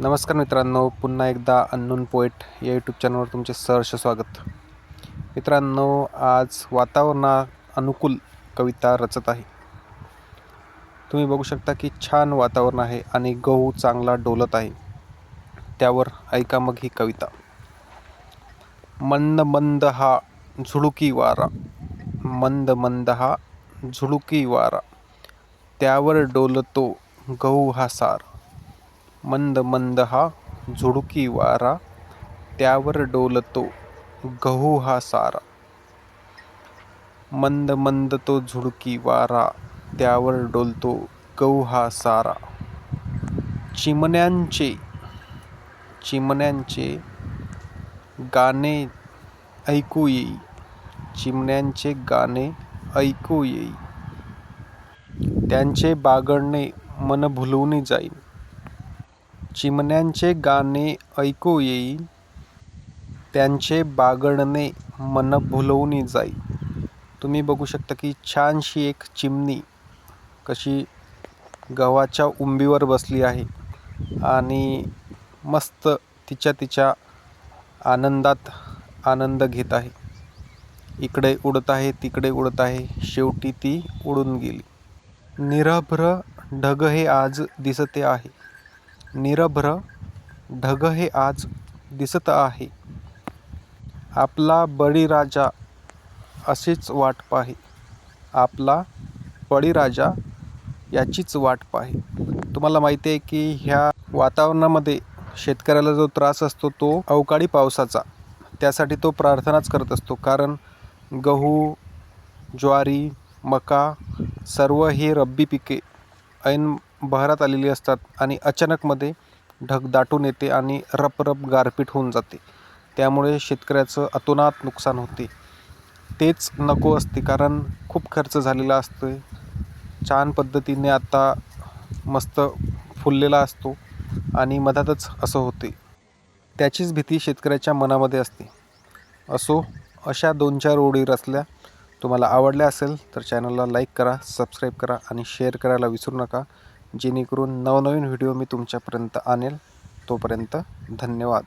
नमस्कार मित्रांनो पुन्हा एकदा अननोन पोएट या यूट्यूब चॅनलवर तुमचे सहर्ष स्वागत. मित्रांनो आज वातावरणा अनुकूल कविता रचत आहे. तुम्ही बघू शकता की छान वातावरण आहे आणि गहू चांगला डोलत आहे. त्यावर ऐका मग ही कविता. मंद मंद हा झुळुकी वारा. मंद मंद हा झुळुकी वारा. त्यावर डोलतो गहू हा सार. मंद मंद हा झुडुकी वारा त्यावर डोलतो गहू हा सारा. मंद मंद तो झुडकी वारा त्यावर डोलतो गहू हा सारा. चिमण्यांचे चिमण्यांचे गाणे ऐकू येई. चिमण्यांचे गाणे ऐकू येई. त्यांचे बागडणे मन भुलवून जाईल चिमण्यांचे गाणे ऐकू येई त्यांचे बागडणे मन भुलवून जाईल. तुम्ही बघू शकता की छानशी एक चिमणी कशी गव्हाच्या उंबीवर बसली आहे आणि मस्त तिच्या तिच्या आनंदात आनंद घेत आहे. इकडे उडत आहे तिकडे उडत आहे शेवटी ती उडून गेली. निरभ्र ढग हे आज दिसते आहे. निरभ्र ढग हे आज दिसत आहे. आपला बळीराजा अशीच वाट पाहे. आपला बळीराजा याचीच वाट पाहे. तुम्हाला माहिती आहे की ह्या वातावरणामध्ये शेतकऱ्याला जो त्रास असतो तो अवकाळी पावसाचा. त्यासाठी तो प्रार्थनाच करत असतो. कारण गहू ज्वारी मका सर्व हे रब्बी पिके ऐन बहरात आलेली असतात आणि अचानकमध्ये ढग दाटून येते आणि रपरप गारपीट होऊन जाते. त्यामुळे शेतकऱ्याचं अतोनात नुकसान होते. तेच नको असते कारण खूप खर्च झालेला असतो छान पद्धतीने आता मस्त फुललेला असतो आणि मधातच असं होते. त्याचीच भीती शेतकऱ्याच्या मनामध्ये असते. असो अशा दोन चार ओळी रचल्या तुम्हाला आवडल्या असेल तर चॅनलला लाईक करा सबस्क्राईब करा आणि शेअर करायला विसरू नका. जेणेकरून नवनवीन व्हिडिओ मी तुमच्यापर्यंत आणेल. तोपर्यंत धन्यवाद.